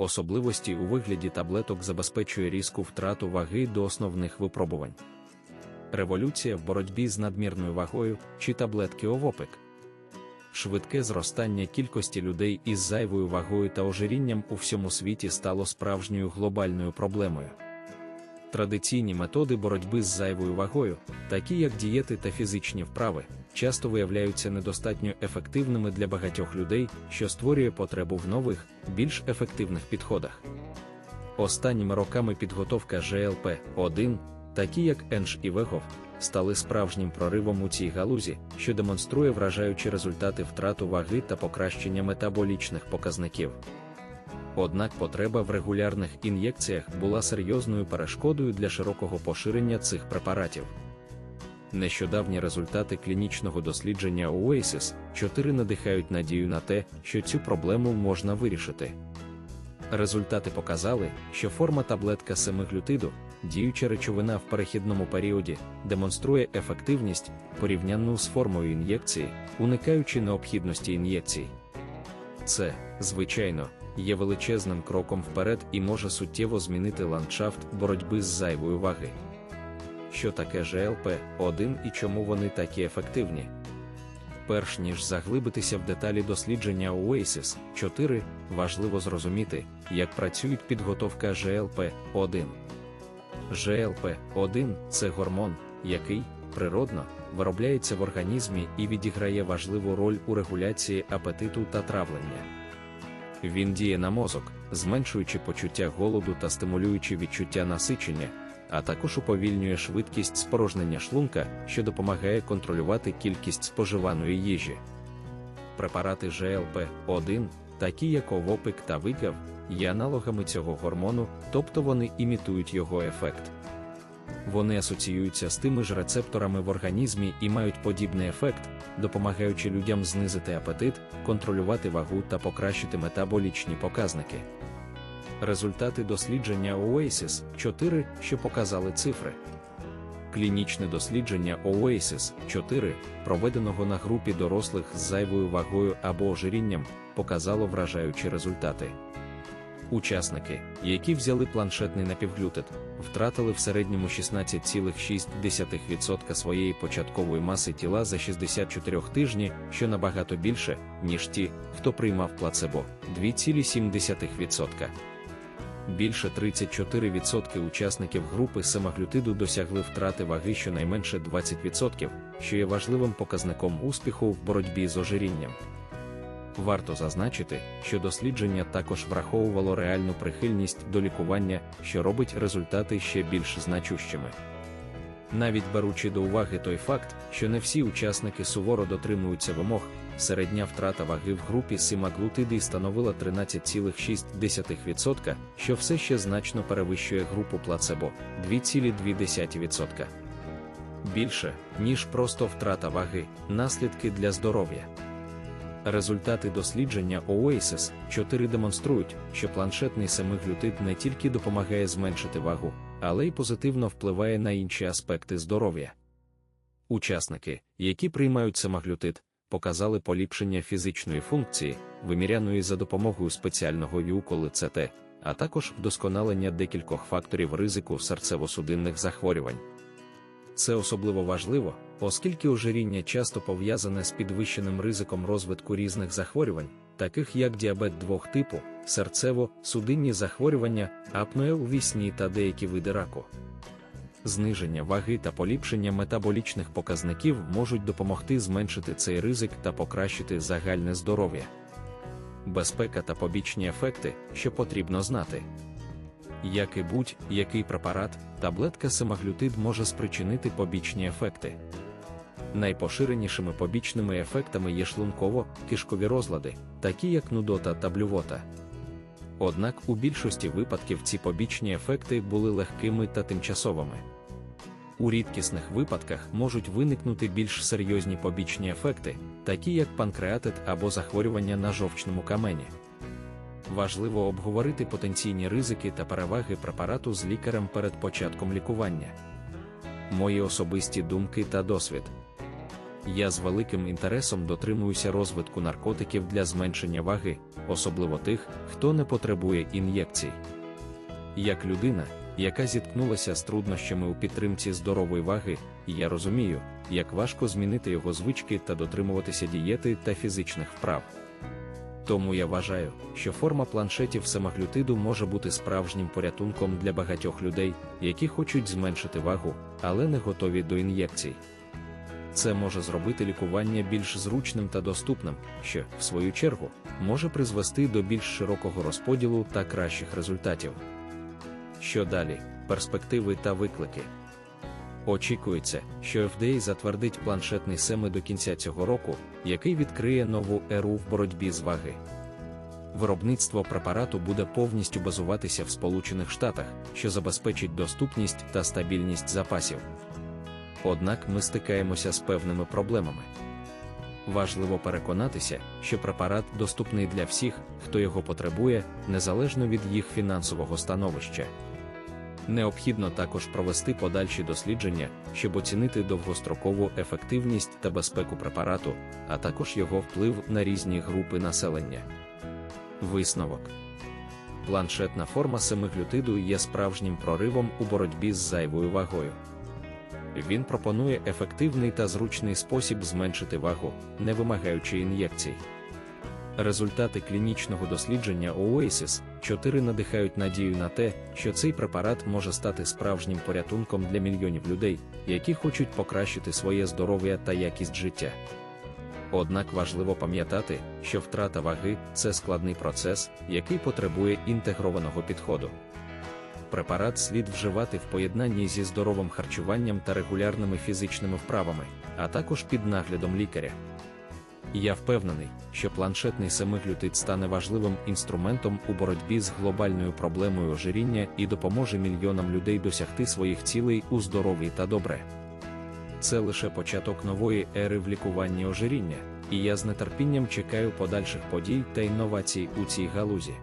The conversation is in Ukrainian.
особливості у вигляді таблеток забезпечує різку втрату ваги до основних випробувань. Революція в боротьбі з надмірною вагою чи таблетки овопик. Швидке зростання кількості людей із зайвою вагою та ожирінням у всьому світі стало справжньою глобальною проблемою. Традиційні методи боротьби з зайвою вагою, такі як дієти та фізичні вправи, часто виявляються недостатньо ефективними для багатьох людей, що створює потребу в нових, більш ефективних підходах. Останніми роками підготовка ЖЛП-1, такі як Енш і Вегов, стали справжнім проривом у цій галузі, що демонструє вражаючі результати втрату ваги та покращення метаболічних показників. Однак потреба в регулярних ін'єкціях була серйозною перешкодою для широкого поширення цих препаратів. Нещодавні результати клінічного дослідження Oasis 4 надихають надію на те, що цю проблему можна вирішити. Результати показали, що форма таблетка семиглютиду, діюча речовина в перехідному періоді, демонструє ефективність, порівнянну з формою ін'єкції, уникаючи необхідності ін'єкцій. Це, звичайно, є величезним кроком вперед і може суттєво змінити ландшафт боротьби з зайвою ваги. Що таке ЖЛП-1 і чому вони такі ефективні? Перш ніж заглибитися в деталі дослідження Oasis 4, важливо зрозуміти, як працюють підготовка ЖЛП-1. ЖЛП-1 це гормон, який, природно, виробляється в організмі і відіграє важливу роль у регуляції апетиту та травлення. Він діє на мозок, зменшуючи почуття голоду та стимулюючи відчуття насичення, а також уповільнює швидкість спорожнення шлунка, що допомагає контролювати кількість споживаної їжі. Препарати ЖЛП-1, такі як овопик та вигав, є аналогами цього гормону, тобто вони імітують його ефект. Вони асоціюються з тими ж рецепторами в організмі і мають подібний ефект, допомагаючи людям знизити апетит, контролювати вагу та покращити метаболічні показники. Результати дослідження Oasis 4, що показали цифри. Клінічне дослідження Oasis 4, проведеного на групі дорослих з зайвою вагою або ожирінням, показало вражаючі результати. Учасники, які взяли планшетний напівглютет, втратили в середньому 16,6% своєї початкової маси тіла за 64 тижні, що набагато більше, ніж ті, хто приймав плацебо 2,7%. Більше 34% учасників групи семаглютиду досягли втрати ваги щонайменше 20%, що є важливим показником успіху в боротьбі з ожирінням. Варто зазначити, що дослідження також враховувало реальну прихильність до лікування, що робить результати ще більш значущими. Навіть беручи до уваги той факт, що не всі учасники суворо дотримуються вимог, середня втрата ваги в групі симаглутиди становила 13,6%, що все ще значно перевищує групу плацебо 2,2%. Більше, ніж просто втрата ваги, наслідки для здоров'я. Результати дослідження Oasis 4 демонструють, що планшетний семиглютид не тільки допомагає зменшити вагу, але й позитивно впливає на інші аспекти здоров'я. Учасники, які приймають семаглютид, показали поліпшення фізичної функції, виміряної за допомогою спеціального віуколи ЦТ, а також вдосконалення декількох факторів ризику серцево-судинних захворювань. Це особливо важливо, оскільки ожиріння часто пов'язане з підвищеним ризиком розвитку різних захворювань, таких як діабет двох типу, серцево-судинні захворювання, апноe у вісні та деякі види раку. Зниження ваги та поліпшення метаболічних показників можуть допомогти зменшити цей ризик та покращити загальне здоров'я. Безпека та побічні ефекти, що потрібно знати. Як і будь-який препарат, таблетка семаглютид може спричинити побічні ефекти. Найпоширенішими побічними ефектами є шлунково-кишкові розлади, такі як нудота та блювота. Однак у більшості випадків ці побічні ефекти були легкими та тимчасовими. У рідкісних випадках можуть виникнути більш серйозні побічні ефекти, такі як панкреатит або захворювання на жовчному камені. Важливо обговорити потенційні ризики та переваги препарату з лікарем перед початком лікування. Мої особисті думки та досвід. Я з великим інтересом дотримуюся розвитку наркотиків для зменшення ваги, особливо тих, хто не потребує ін'єкцій. Як людина, яка зіткнулася з труднощами у підтримці здорової ваги, я розумію, як важко змінити його звички та дотримуватися дієти та фізичних вправ. Тому я вважаю, що форма планшетів семаглютиду може бути справжнім порятунком для багатьох людей, які хочуть зменшити вагу, але не готові до ін'єкцій. Це може зробити лікування більш зручним та доступним, що, в свою чергу, може призвести до більш широкого розподілу та кращих результатів. Що далі? Перспективи та виклики. Очікується, що FDA затвердить планшетний семи до кінця цього року, який відкриє нову еру в боротьбі з ваги. Виробництво препарату буде повністю базуватися в Сполучених Штатах, що забезпечить доступність та стабільність запасів. Однак ми стикаємося з певними проблемами. Важливо переконатися, що препарат доступний для всіх, хто його потребує, незалежно від їх фінансового становища. Необхідно також провести подальші дослідження, щоб оцінити довгострокову ефективність та безпеку препарату, а також його вплив на різні групи населення. Висновок планшетна форма семиглютиду є справжнім проривом у боротьбі з зайвою вагою. Він пропонує ефективний та зручний спосіб зменшити вагу, не вимагаючи ін'єкцій. Результати клінічного дослідження Oasis 4 надихають надію на те, що цей препарат може стати справжнім порятунком для мільйонів людей, які хочуть покращити своє здоров'я та якість життя. Однак важливо пам'ятати, що втрата ваги це складний процес, який потребує інтегрованого підходу. Препарат слід вживати в поєднанні зі здоровим харчуванням та регулярними фізичними вправами, а також під наглядом лікаря. Я впевнений, що планшетний семиглютид стане важливим інструментом у боротьбі з глобальною проблемою ожиріння і допоможе мільйонам людей досягти своїх цілей у здоров'ї та добре. Це лише початок нової ери в лікуванні ожиріння, і я з нетерпінням чекаю подальших подій та інновацій у цій галузі.